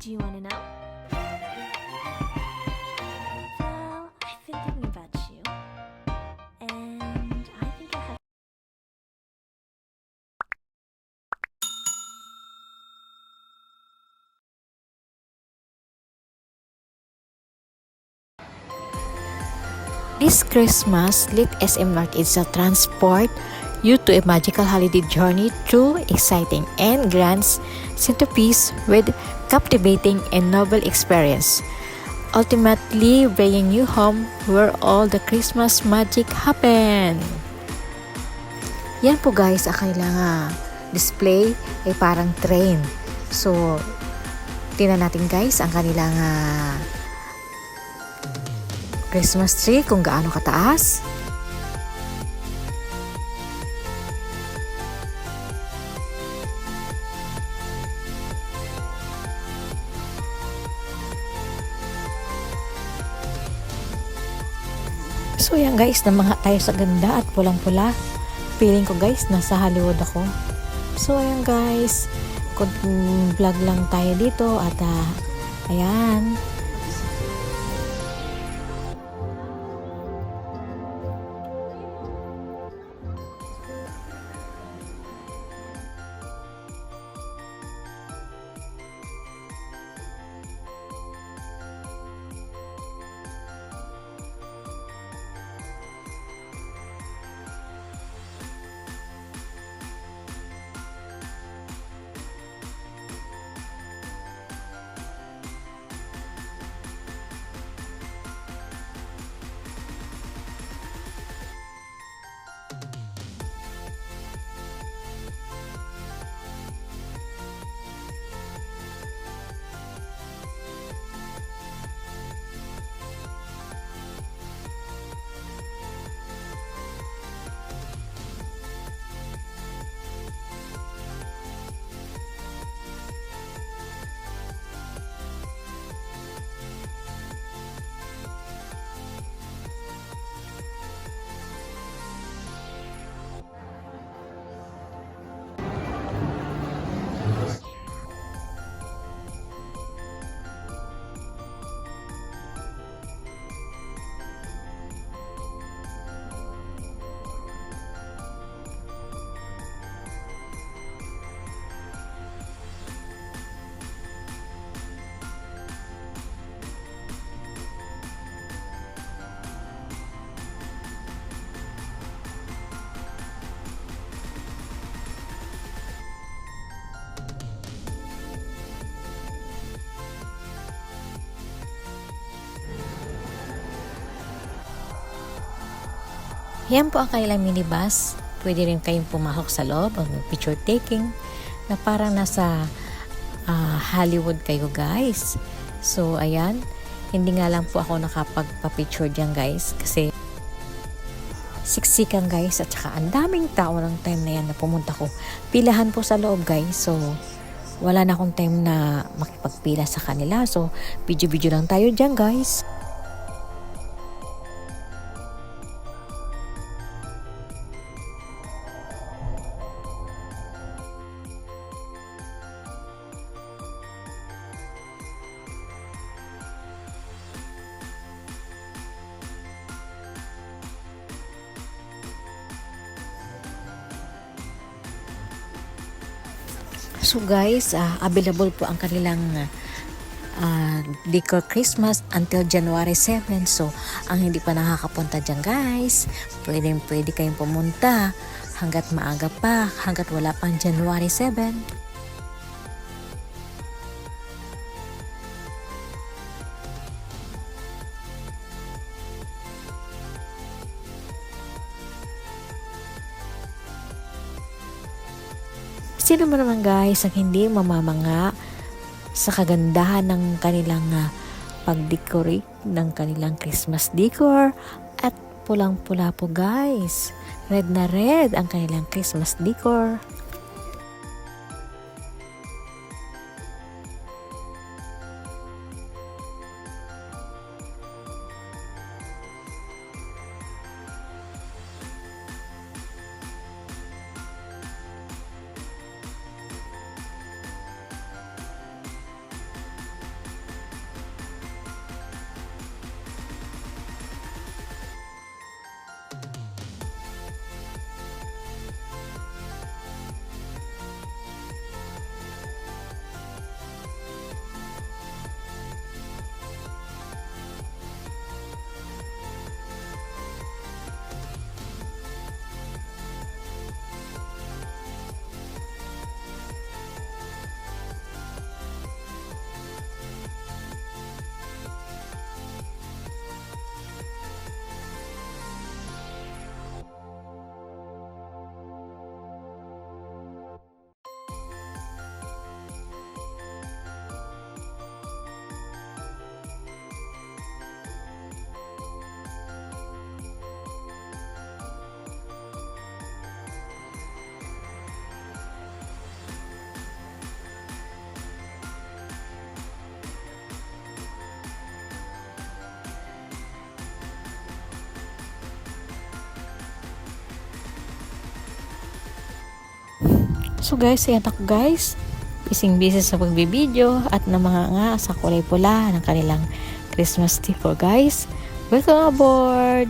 Do you want to know? Well, I've been thinking about you. And I think I have. This Christmas, let SM North East transport you to a magical holiday journey through exciting and grand centerpiece with captivating and novel experience. Ultimately, bringing you home where all the Christmas magic happen. Yan po guys, ang kanilang ah, display ay parang train. So, tingnan natin guys ang kanilang ah, Christmas tree kung gaano kataas. So yan guys, na mga tayo sa ganda at pulang-pula. Feeling ko guys, nasa Hollywood ako. So ayan guys, vlog lang tayo dito at ah, ayan, Yan po ang kanilang minibus. Pwede rin kayong pumahok sa loob o picture taking na parang nasa ah, Hollywood kayo guys. So ayan, hindi nga lang po ako nakapagpa-picture diyan guys kasi siksikan guys at saka ang daming tao ng time na yan na pumunta ko. Pilahan po sa loob guys. So wala na akong time na makipagpila sa kanila. So video-video lang tayo diyan guys. So guys, ah, available po ang kanilang ah, decor Christmas until January 7. So, ang hindi pa nakakapunta dyan guys, pwede pwede kayong pumunta hanggat maaga pa, hanggat wala pang January 7. Sino mo naman guys ang hindi mamamanga sa kagandahan ng kanilang ah, pag-decorate ng kanilang Christmas decor at pulang-pula po guys. Red na red ang kanilang Christmas decor. So guys, ayan ako guys. Bising busy sa pagbibideo at na mga nga sa kulay pula ng kanilang Christmas tree po guys. Welcome aboard!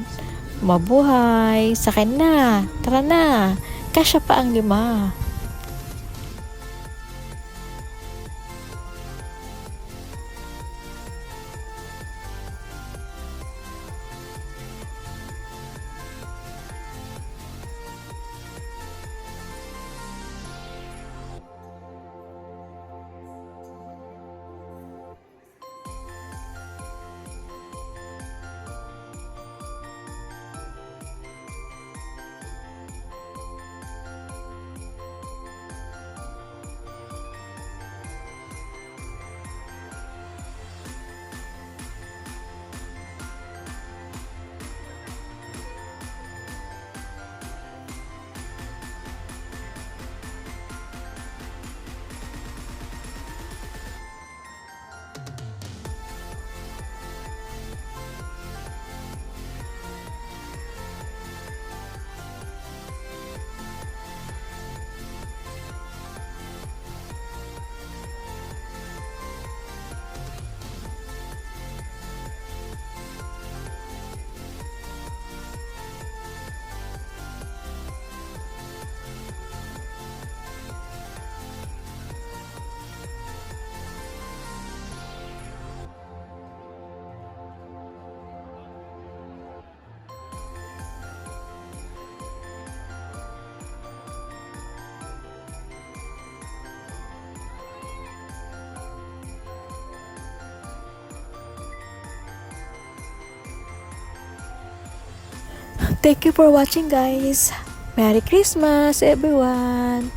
Mabuhay! Sakay na! Tara na! Kasya pa ang lima. Thank you for watching guys. Merry Christmas everyone.